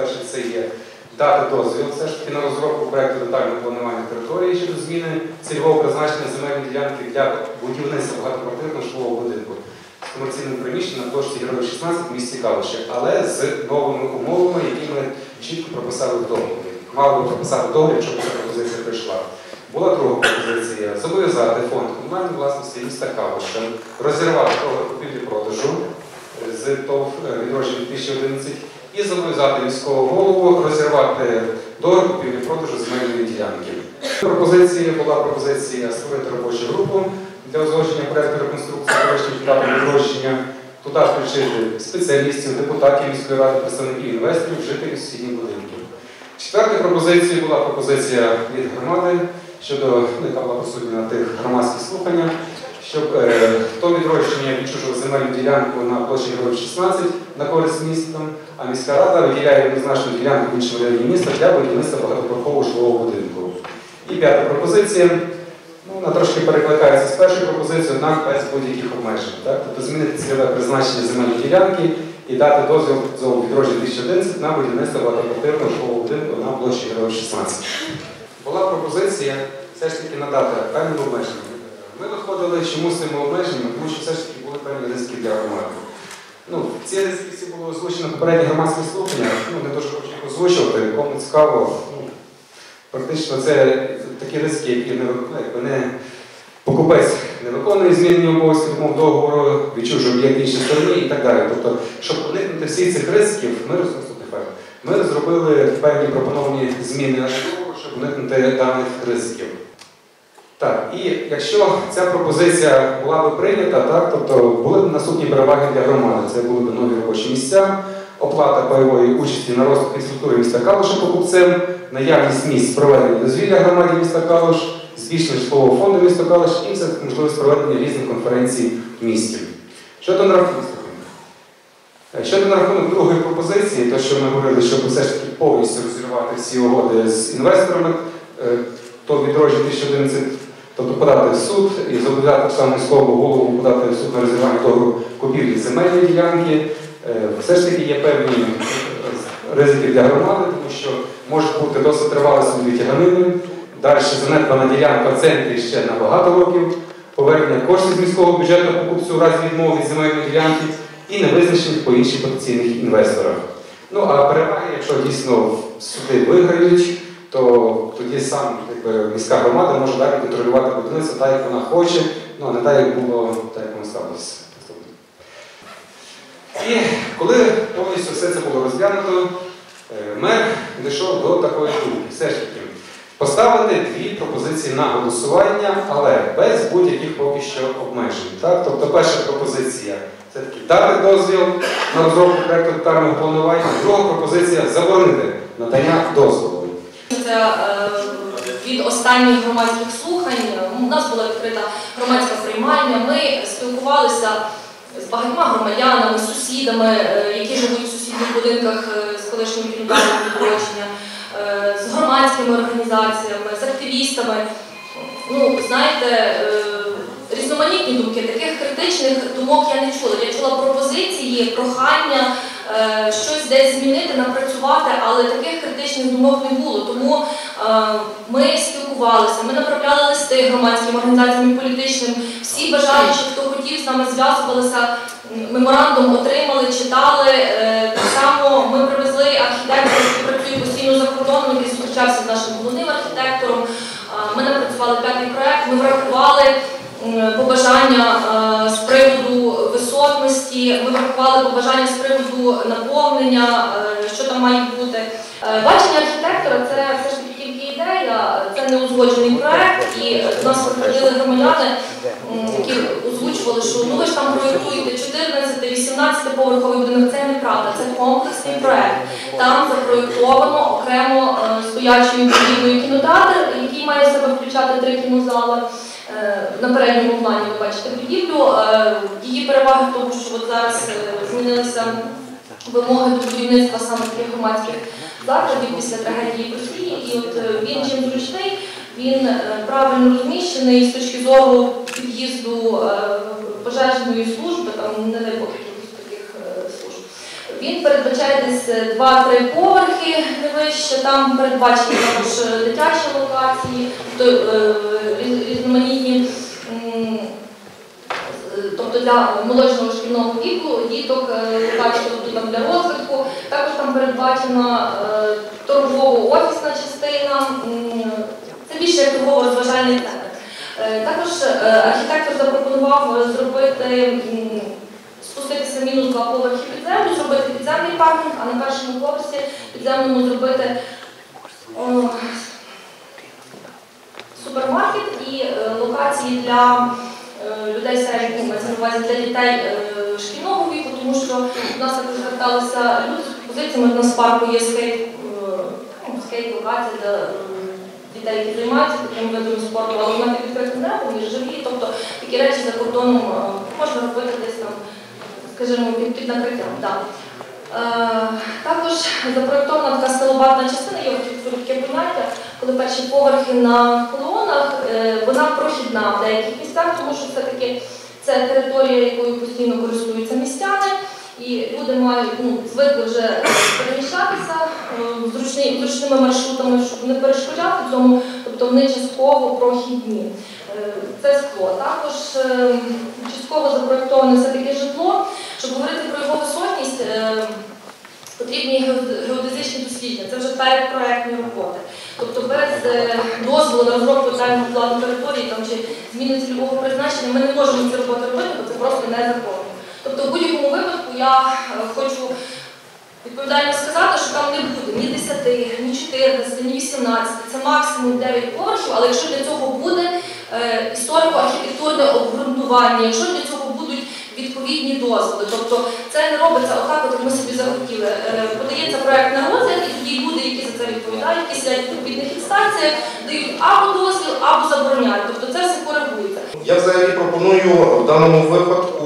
перше це є дати дозвіл все ж таки на розробку проекту детального планування території щодо зміни цільового призначення земельної ділянки для будівництва багатоквартирного житлового будинку з комерційним приміщенням на площі Героїв 16 в місті Калуші, але з новими умовами, які ми чітко прописали в договорі. Мали би прописати в договорі, якщо ця пропозиція прийшла. Була друга пропозиція зобов'язати фонд комунальної власності міста Калуша розірвати договір купівлі-продажу з ТОВ відродження 2011 і зобов'язати міського голову розірвати договір купівлі-продажу земельної ділянки. Пропозиція була пропозиція створити робочу групу для узгодження проекту реконструкції колишніх етапів відродження. Туди включити спеціалістів, депутатів міської ради, представників інвесторів, жителів сусідніх будинків. Четвертою пропозицією була пропозиція від громади щодо, яка була присутня на тих громадських слуханнях, щоб е, хто відродження відчужував земельну ділянку на площі Героїв 16 на користь міста, а міська рада виділяє однозначну ділянку в іншому районі міста для будівництва багатоповерхового житлового будинку. І п'ята пропозиція. Ну, вона трошки перекликається з першою пропозицією, однак без будь-яких обмежень. Так? Тобто змінити цільове призначення земельної ділянки і дати дозвіл за відродження 2011 на будівництво багатоквартирного житлового будинку на площі Героїв 16. Була пропозиція все ж таки надати певні обмеження. Ми виходили чому з цими обмеженнями, тому що все ж таки були певні ризики для громади. Ну, ці ризики всі були озвучені на попередніх громадських слуханнях, ну, не дуже хочу їх озвучувати, кому цікаво. Ну, Практично це такі ризики, які не, ну, якби не покупець не виконує змінені обов'язки умов договору, відчужує об'єкт іншій стороні і так далі. Тобто, щоб уникнути всіх цих ризиків, ми наступний. Ми розробили певні пропоновані зміни на договору, щоб уникнути даних ризиків. Так, і якщо ця пропозиція була би прийнята, так, тобто були б наступні переваги для громади. Це були б нові робочі місця, оплата пайової участі на розвиток інфраструктури міста Калуша покупцем, наявність місць проведення дозвілля громаді міста Калуш, збільшення житлового фонду міста Калуш і це можливість проведення різних конференцій в місті. Щодо на рахунок. Щодо на рахунок другої пропозиції, то що ми говорили, щоб все ж таки повністю розірвати всі угоди з інвесторами, е, то відродження 2011 Тобто подати в суд і зобов'язати саме слово голову подати в суд на розірвання договору купівлі земельної ділянки. Е, Все ж таки є певні ризики для громади, тому що може бути досить тривале судові тяганини. Далі занедбана ділянка в центрі ще на багато років, повернення коштів з міського бюджету покупцю у разі відмови від земельної ділянки і невизначених по інших потенційних інвесторах. Ну а переваги, якщо дійсно суди виграють, то тоді сам якби, міська громада може далі контролювати будівництво так, як вона хоче, ну а не так, як було, так як воно сталося. І коли повністю все це було розглянуто, е, мер дійшов до такої думки. Все ж таки, поставити дві пропозиції на голосування, але без будь-яких поки що обмежень. Так? Тобто перша пропозиція це таки дати дозвіл на розробку проєкту планування, друга пропозиція заборонити надання дозволу. Це е, від останніх громадських слухань. У нас була відкрита громадська приймальня. Ми спілкувалися з багатьма громадянами, з сусідами, е, які живуть в сусідніх будинках е, з колишнім відродження, е, з громадськими організаціями, з активістами. Ну, знаєте, різноманітні думки, таких критичних думок я не чула. Я чула пропозиції, прохання щось десь змінити, напрацювати, але таких критичних думок не було. Тому е, ми спілкувалися, ми направляли листи громадським організаціям і політичним. Всі бажаючі, хто хотів з нами зв'язувалися, меморандум отримали, читали. Е, Так само ми привезли архітектора, який працює постійно за кордоном, який зустрічався з нашим головним архітектором. Е, Ми напрацювали п'ятий проект, ми врахували побажання е, з приводу висотності, ми врахували побажання з приводу наповнення, е, що там має бути. Е, Бачення архітектора це все ж таки тільки ідея, це не узгоджений проект, і до нас приходили громадяни, які озвучували, що ну ви ж там проєктуєте 14-18 поверховий будинок. Це неправда, це комплексний проект. Там запроєктовано окремо стоячою будівлею кінотеатр, який має в себе включати три кінозали. На передньому плані ви бачите будівлю. Е, Її переваги в тому, що от зараз е, змінилися вимоги до будівництва саме таких громадських закладів після трагедії Росії. І от е, він чим зручний, він правильно розміщений з точки зору під'їзду пожежної служби, там не дай Бог якихось таких служб. Він передбачає десь е, 2-3 поверхи не там передбачені також е, дитячі локації, е, різ- різноманітні. е, Тобто для молодшого шкільного віку діток е, локації там для розвитку. Також там передбачена е, торгово-офісна частина. Це більше як торгово-розважальний центр. Е, Також е, архітектор запропонував е, зробити спуститися мінус два поверхи під землю, зробити підземний паркінг, а на першому поверсі підземному зробити о, супермаркет і е, локації для е, людей середнього увазі для дітей е, шкільного віку, тому що у нас також зверталися люди з пропозиціями. У нас в парку є скейт, е, ну, скейт-локація для е, дітей, які займаються таким видом спорту, але під відкритим небом, і живі. Тобто такі речі за кордоном е, можна робити десь там, скажімо, під, під накриттям. Да. Е, також запроєктована така скалобатна частина, є таке поняття, коли перші поверхи на колонах, е, вона прохідна в деяких місцях, тому що все-таки це територія, якою постійно користуються містяни, і люди мають ну, звикли вже е, переміщатися зручні- зручними маршрутами, щоб не перешкоджати цьому, тобто вони частково прохідні. Е, Це скло. Також е, частково запроєктоване все-таки житло. Щоб говорити про його висотність, е, потрібні гео- геодезичні дослідження. Це вже передпроектні роботи. Тобто без е, дозволу на розробку детального плану території там, чи зміни цільового призначення ми не можемо ці роботи робити, бо це просто незаконно. Тобто в будь-якому випадку я хочу відповідально сказати, що там не буде ні 10, ні 14, ні 18, це максимум 9 поверхів, але якщо для цього буде е, історико-архітектурне обґрунтування, якщо для цього будуть відповідні дозволи, тобто це не робиться отак, як ми собі захотіли. Е, Подається проект на розгляд, і тоді люди, які за це відповідають, в відповідних інстанціях, дають або дозвіл, або забороняють. Тобто це все коригується. Я взагалі пропоную в даному випадку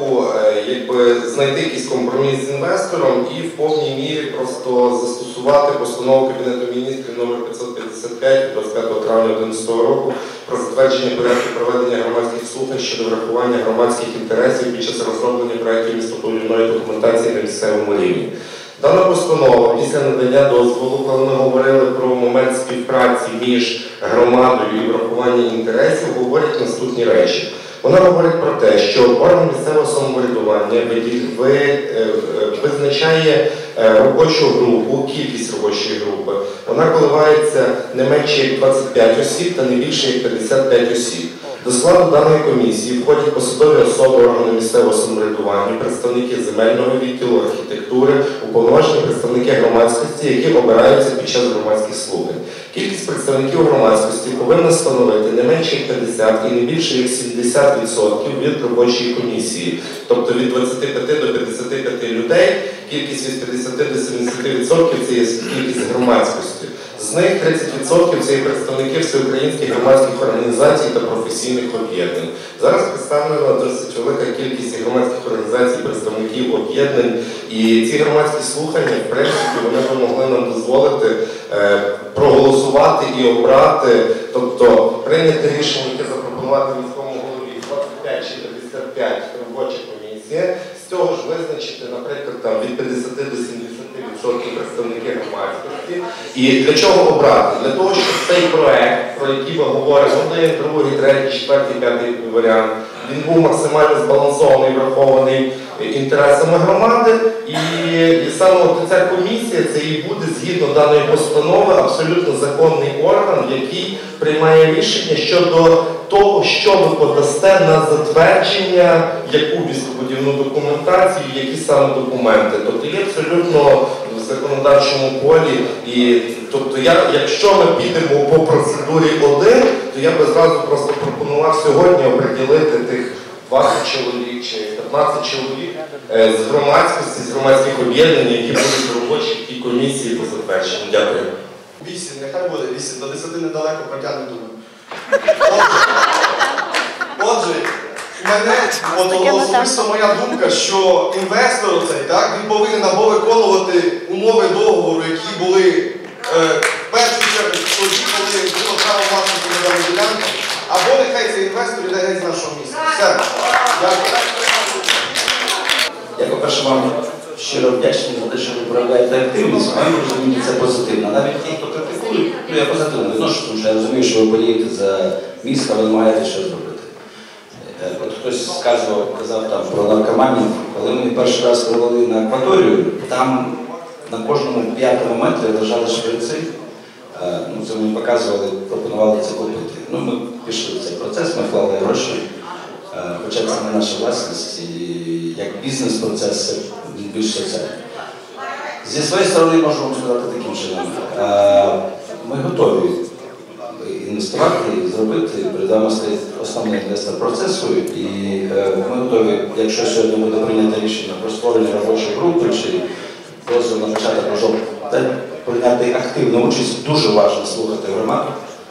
якби знайти якийсь компроміс з інвестором і в повній мірі просто застосувати постанову Кабінету міністрів номер 555 25 травня 2011 року про затвердження порядку проведення громадських слухань щодо врахування громадських інтересів під час розроблення проєктів містобудівної документації на місцевому рівні. Дана постанова після надання дозволу, коли ми говорили про момент співпраці між громадою і врахування інтересів, говорить наступні речі. Вона говорить про те, що орган місцевого самоврядування е, е, визначає е, робочу групу, кількість робочої групи. Вона коливається не менше як 25 осіб та не більше як 55 осіб. До складу даної комісії входять посадові особи органу місцевого самоврядування, представники земельного відділу, архітектури, уповноважені представники громадськості, які обираються під час громадських слухань. Кількість представників громадськості повинна становити не менше як 50 і не більше як 70% від робочої комісії, тобто від 25 до 55 людей, кількість від 50 до 70% це є кількість громадськості. З них 30% це є представники всеукраїнських громадських організацій та професійних об'єднань. Зараз представлена досить велика кількість громадських організацій, представників об'єднань, і ці громадські слухання, в принципі, вони би могли нам дозволити е, проголосувати і обрати, тобто прийняти рішення, яке запропонувати міському голові 25 чи 55 робоча комісія, з цього ж визначити, наприклад, там від 50 до 70% представники громадськості. І для чого обрати? Для того, щоб цей проект, про який ми говоримо, один, другий, третій, четвертий, п'ятий варіант, він був максимально збалансований, врахований інтересами громади, і, і саме ця комісія це і буде згідно даної постанови абсолютно законний орган, який приймає рішення щодо того, що ви подасте на затвердження, яку містобудівну документацію, які саме документи. Тобто є абсолютно в законодавчому полі. І тобто, я, якщо ми підемо по процедурі один, то я би зразу просто пропонував сьогодні оприділити тих 20 чоловік чи 15 чоловік е, з громадськості, з громадських об'єднань, які будуть в робочій тій комісії по затвердженню. Дякую. 8, нехай буде 8, до 10 недалеко протягне думаю. Отже, в мене от, особисто моя думка, що інвестор цей, так, він повинен або виконувати умови договору, які були е, в першу чергу тоді, коли було право власності на ділянку, або нехай цей інвестор іде геть з нашого місця. Все. Дякую. Я, по-перше, вам щиро вдячні за те, що ви проявляєте активність, моєму розумінні це позитивно. Навіть ті, хто критикує, ну я позитивно відношу, тому що я розумію, що ви болієте за місто, ви маєте щось зробити. Е, От хтось сказував, казав там про наркоманів, коли ми перший раз провели на акваторію, там на кожному п'ятому метрі лежали шприци. Е, Ну, це мені показували, пропонували це купити. Ну, ми пішли в цей процес, ми вклали гроші. Е, Хоча це не наша власність, і як бізнес-процес це більш соціальний. Зі своєї сторони можу вам сказати таким чином. Ми готові інвестувати зробити, перед вами основний інвестор процесу, і е, ми готові, якщо сьогодні буде прийнято рішення про створення робочої групи чи дозвіл на початок та прийняти активну участь, дуже важливо слухати громаду,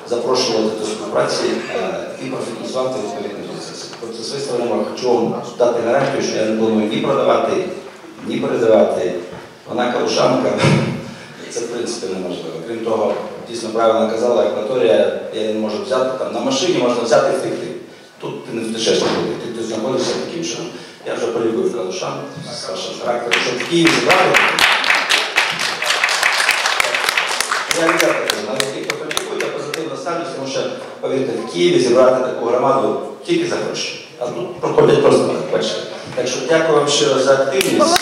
запрошувати до співпраці е, і профінансувати відповідний процес. Тобто, своєї хочу вам дати гарантію, що я не планую ні продавати, ні передавати. Вона калушанка, це в принципі неможливо. Крім того, дійсно правильно казала акваторія, я не можу взяти там на машині, можна взяти і втекти. Тут ти не втечеш нікуди, ти тут знаходишся таким чином. Я вже полюбив калушан з вашим характером, щоб в Києві зібрали. Я не кажу, навіть хто критикують, я позитивно ставлюсь, тому що, повірте, в Києві зібрати таку громаду тільки за гроші. А тут проходять просто так, бачите. Так що дякую вам щиро за активність,